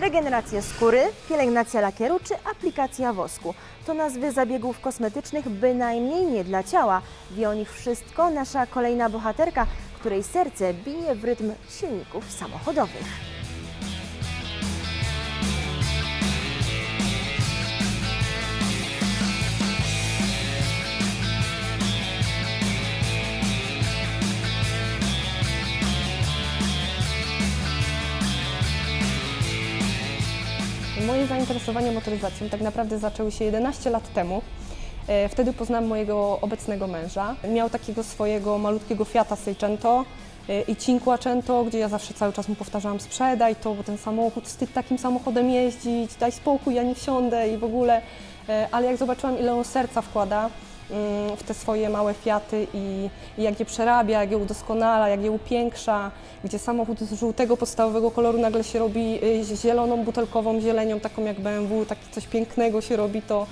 Regeneracja skóry, pielęgnacja lakieru czy aplikacja wosku. To nazwy zabiegów kosmetycznych bynajmniej nie dla ciała. Wie o nich wszystko nasza kolejna bohaterka, której serce bije w rytm silników samochodowych. Moje zainteresowanie motoryzacją tak naprawdę zaczęły się 11 lat temu. E, Wtedy poznałam mojego obecnego męża. Miał takiego swojego malutkiego Fiata Seicento e, i Cinquecento, gdzie ja zawsze cały czas mu powtarzałam sprzedaj to, bo ten samochód, wstyd takim samochodem jeździć, daj spokój, ja nie wsiądę i w ogóle. E, Ale jak zobaczyłam, ile on serca wkłada w te swoje małe Fiaty i, i jak je przerabia, jak je udoskonala, jak je upiększa, gdzie samochód z żółtego podstawowego koloru nagle się robi y, zieloną, butelkową zielenią, taką jak BMW, takie coś pięknego się robi, to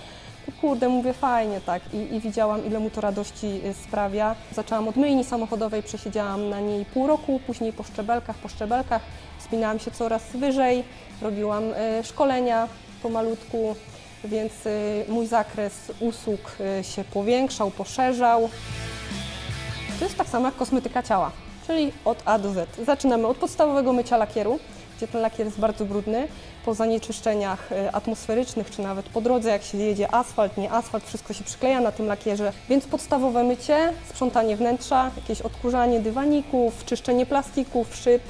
to kurde, mówię fajnie tak. I, i widziałam, ile mu to radości y, sprawia. Zaczęłam od myjni samochodowej, przesiedziałam na niej pół roku, później po szczebelkach, po szczebelkach, wspinałam się coraz wyżej, robiłam y, szkolenia pomalutku, więc y, mój zakres usług y, się powiększał, poszerzał. To jest tak samo jak kosmetyka ciała, czyli od A do Z. Zaczynamy od podstawowego mycia lakieru, gdzie ten lakier jest bardzo brudny. Po zanieczyszczeniach y, atmosferycznych, czy nawet po drodze, jak się jedzie asfalt, nie asfalt, wszystko się przykleja na tym lakierze. Więc podstawowe mycie, sprzątanie wnętrza, jakieś odkurzanie dywaników, czyszczenie plastików, szyb.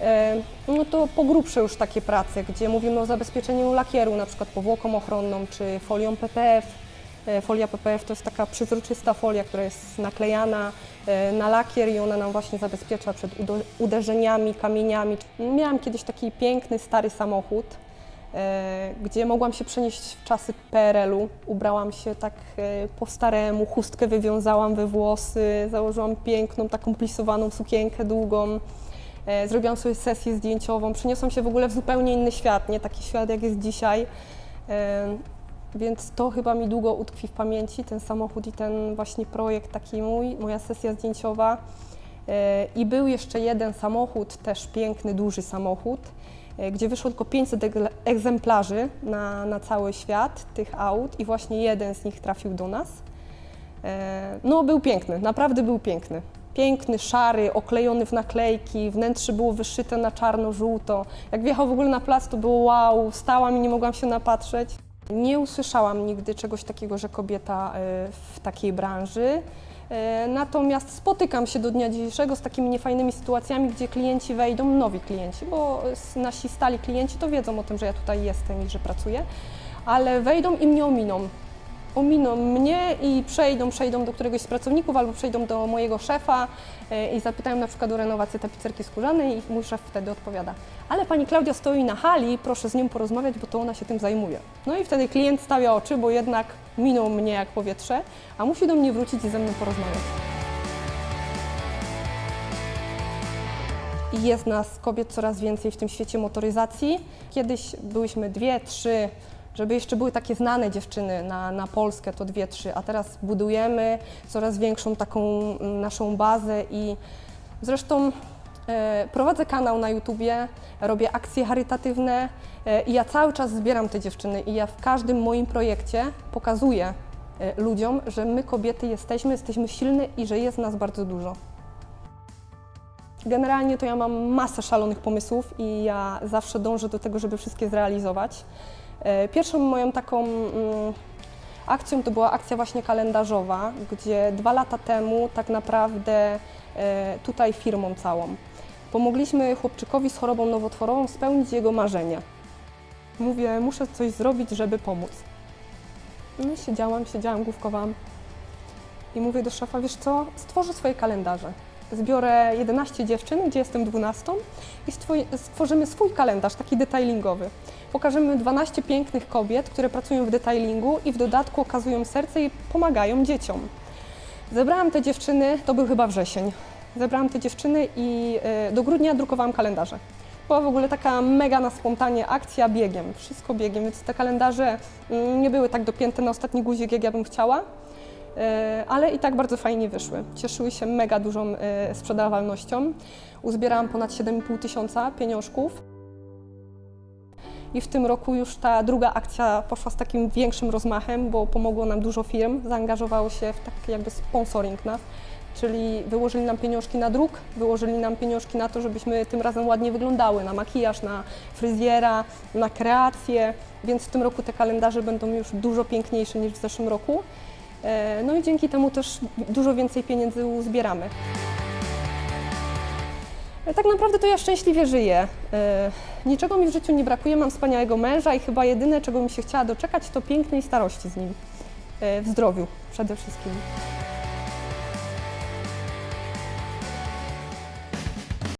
E, No to po grubsze już takie prace, gdzie mówimy o zabezpieczeniu lakieru, na przykład powłoką ochronną czy folią PPF. E, Folia PPF to jest taka przezroczysta folia, która jest naklejana e, na lakier i ona nam właśnie zabezpiecza przed uderzeniami, kamieniami. Miałam kiedyś taki piękny, stary samochód, gdzie mogłam się przenieść w czasy PRL-u. Ubrałam się tak po staremu, chustkę wywiązałam we włosy, założyłam piękną, taką plisowaną sukienkę długą. E, Zrobiłam sobie sesję zdjęciową, przeniosłam się w ogóle w zupełnie inny świat, nie taki świat jak jest dzisiaj. E, Więc to chyba mi długo utkwi w pamięci, ten samochód i ten właśnie projekt taki mój, moja sesja zdjęciowa. E, I był jeszcze jeden samochód, też piękny, duży samochód, gdzie wyszło tylko 500 egle- egzemplarzy na, na cały świat tych aut i właśnie jeden z nich trafił do nas. No, był piękny, naprawdę był piękny. Piękny, szary, oklejony w naklejki, wnętrze było wyszyte na czarno-żółto. Jak wjechał w ogóle na plac, to było wow, stałam i nie mogłam się napatrzeć. Nie usłyszałam nigdy czegoś takiego, że kobieta e, w takiej branży. E, Natomiast spotykam się do dnia dzisiejszego z takimi niefajnymi sytuacjami, gdzie klienci wejdą, nowi klienci, bo nasi stali klienci to wiedzą o tym, że ja tutaj jestem i że pracuję, ale wejdą i mnie ominą ominą mnie i przejdą, przejdą do któregoś z pracowników albo przejdą do mojego szefa e, i zapytają na przykład o renowację tapicerki skórzanej i mój szef wtedy odpowiada, ale pani Klaudia stoi na hali, proszę z nią porozmawiać, bo to ona się tym zajmuje. No i wtedy klient stawia oczy, bo jednak minął mnie jak powietrze, a musi do mnie wrócić i ze mną porozmawiać. Jest nas kobiet coraz więcej w tym świecie motoryzacji. Kiedyś byłyśmy dwie, trzy, żeby jeszcze były takie znane dziewczyny na, na Polskę, to dwie, trzy, a teraz budujemy coraz większą taką mm, naszą bazę i zresztą e, prowadzę kanał na YouTubie, robię akcje charytatywne e, i ja cały czas zbieram te dziewczyny i ja w każdym moim projekcie pokazuję e, ludziom, że my kobiety jesteśmy, jesteśmy silne i że jest nas bardzo dużo. Generalnie to ja mam masę szalonych pomysłów i ja zawsze dążę do tego, żeby wszystkie zrealizować. E, Pierwszą moją taką mm, akcją to była akcja właśnie kalendarzowa, gdzie dwa lata temu tak naprawdę e, tutaj firmą całą pomogliśmy chłopczykowi z chorobą nowotworową spełnić jego marzenie. Mówię, muszę coś zrobić, żeby pomóc. No i siedziałam, siedziałam, główkowałam i mówię do szefa, wiesz co, stworzę swoje kalendarze. Zbiorę 11 dziewczyn, gdzie jestem 12 i stworzymy swój kalendarz, taki detailingowy. Pokażemy 12 pięknych kobiet, które pracują w detailingu i w dodatku okazują serce i pomagają dzieciom. Zebrałam te dziewczyny, to był chyba wrzesień. Zebrałam te dziewczyny i e, do grudnia drukowałam kalendarze. Była w ogóle taka mega na spontanie akcja biegiem, wszystko biegiem, więc te kalendarze mm, nie były tak dopięte na ostatni guzik, jak ja bym chciała, ale i tak bardzo fajnie wyszły. Cieszyły się mega dużą e, sprzedawalnością. Uzbierałam ponad 7,5 tysiąca pieniążków. i w tym roku już ta druga akcja poszła z takim większym rozmachem, bo pomogło nam dużo firm, zaangażowało się w taki jakby sponsoring nas, czyli wyłożyli nam pieniążki na druk, wyłożyli nam pieniążki na to, żebyśmy tym razem ładnie wyglądały, na makijaż, na fryzjera, na kreację, więc w tym roku te kalendarze będą już dużo piękniejsze niż w zeszłym roku. E, No i dzięki temu też dużo więcej pieniędzy uzbieramy. E, Tak naprawdę to ja szczęśliwie żyję. E, Niczego mi w życiu nie brakuje, mam wspaniałego męża i chyba jedyne, czego mi się chciała doczekać, to pięknej starości z nim. W zdrowiu przede wszystkim.